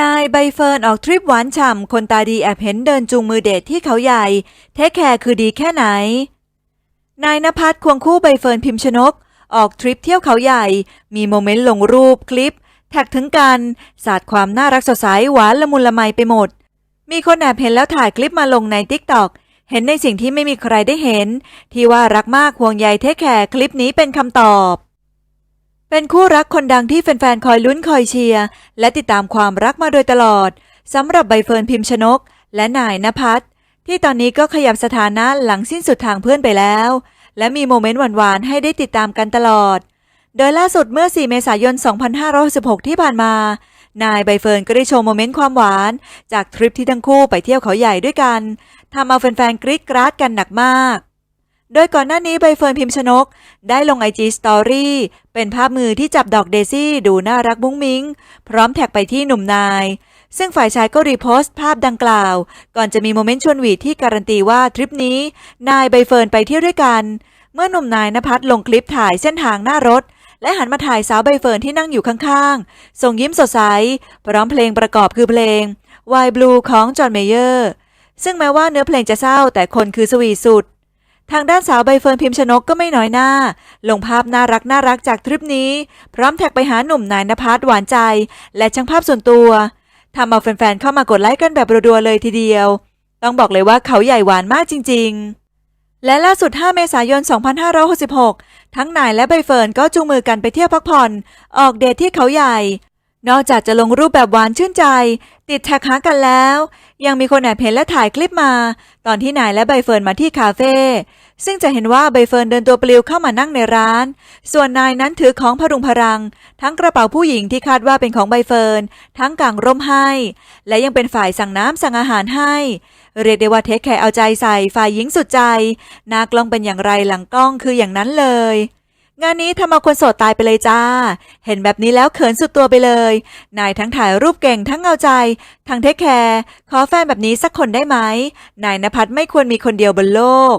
นายใบเฟิร์นออกทริปหวานฉ่ำ คนตาดีแอบเห็นเดินจูงมือเดทที่เขาใหญ่ เทคแคร์คือดีแค่ไหน นายนภัสควงคู่ใบเฟิร์นพิมพ์ชนก ออกทริปเที่ยวเขาใหญ่ มีโมเมนต์ลงรูปคลิป แท็กถึงกัน สาดความน่ารักสดใสหวานละมุนละไมไปหมด มีคนแอบเห็นแล้วถ่ายคลิปมาลงในทิกตอกเห็นในสิ่งที่ไม่มีใครได้เห็น ที่ว่ารักมากห่วงใยเทคแคร์คลิปนี้เป็นคำตอบ เป็นคู่รักคนดังที่แฟนๆ คอยลุ้นคอยเชียร์และติดตามความรักมาโดยตลอดสำหรับใบเฟิร์นพิมพ์ชนก และนายนภัสที่ตอนนี้ก็ขยับสถานะหลังสิ้นสุดทางเพื่อนไปแล้ว และมีโมเมนต์หวานๆ ให้ได้ติดตามกันตลอด โดยล่าสุดเมื่อ 4 เมษายน 2516ที่ผ่านมา นายใบเฟิร์นก็ได้โชว์โมเมนต์ความหวาน จากทริปที่ทั้งคู่ไปเที่ยวเขาใหญ่ด้วยกันทำเอาแฟนๆกรี๊ดกราดกันหนักมาก โดยก่อนหน้านี้ใบเฟิร์นพิมพ์ชนก ได้ลงไอจีสตอรี่เป็นภาพมือที่จับดอกเดซี่ดูน่ารักมุ้งมิ้ง พร้อมแท็กไปที่หนุ่มนาย ซึ่งฝ่ายชายก็รีโพสต์ภาพดังกล่าว ก่อนจะมีโมเมนต์ชวนหวีดที่การันตีว่าทริปนี้ นายใบเฟิร์นไปเที่ยวด้วยกัน เมื่อหนุ่มนายนภัสลงคลิปถ่ายเส้นทางหน้ารถ และหันมาถ่ายสาวใบเฟิร์นที่นั่งอยู่ข้างๆส่งยิ้มสดใสพร้อมเพลงประกอบคือเพลง Why Blue ของจอห์นเมเยอร์ซึ่งแม้ว่าเนื้อเพลงจะเศร้าแต่คนคือสวีทสุด ทางด้านสาวใบเฟิร์นพิมพ์ชนกก็ไม่น้อยหน้า ลงภาพน่ารักน่ารักจากทริปนี้ พร้อมแท็กไปหาหนุ่มนายนภัสหวานใจ และช่างภาพส่วนตัวทำเอาแฟนๆเข้ามากดไลค์กันแบบรัวๆเลยทีเดียว ต้องบอกเลยว่าเขาใหญ่หวานมากจริง ๆ และล่าสุด 5 เมษายน 2566 ทั้งนายและใบเฟิร์นก็จูงมือกันไปเที่ยวพักผ่อน ออกเดทที่เขาใหญ่ นอกจากจะลงรูปแบบหวานชื่นใจ ติดแท็กหากันแล้ว ยังมีคนแอบเห็นและถ่ายคลิปมา ตอนที่นายและใบเฟิร์นมาที่คาเฟ่ซึ่งจะเห็นว่าใบเฟิร์นเดินตัวปลิวเข้ามานั่งในร้าน ส่วนนายนั้นถือของพรุงพรัง ทั้งกระเป๋าผู้หญิงที่คาดว่าเป็นของใบเฟิร์นทั้งกางร่มให้ และยังเป็นฝ่ายสั่งน้ำสั่งอาหารให้ เรียกได้ว่าเทคแคร์เอาใจใส่ฝ่ายหญิงสุดใจนากล้องเป็นอย่างไรหลังกล้องคืออย่างนั้นเลย งานนี้ทำเอาคนโสดตายไปเลยจ้า เห็นแบบนี้แล้วเขินสุดตัวไปเลย นายทั้งถ่ายรูปเก่งทั้งเอาใจ ทั้งเทคแคร์ ขอแฟนแบบนี้สักคนได้ไหม นายนภัสไม่ควรมีคนเดียวบนโลก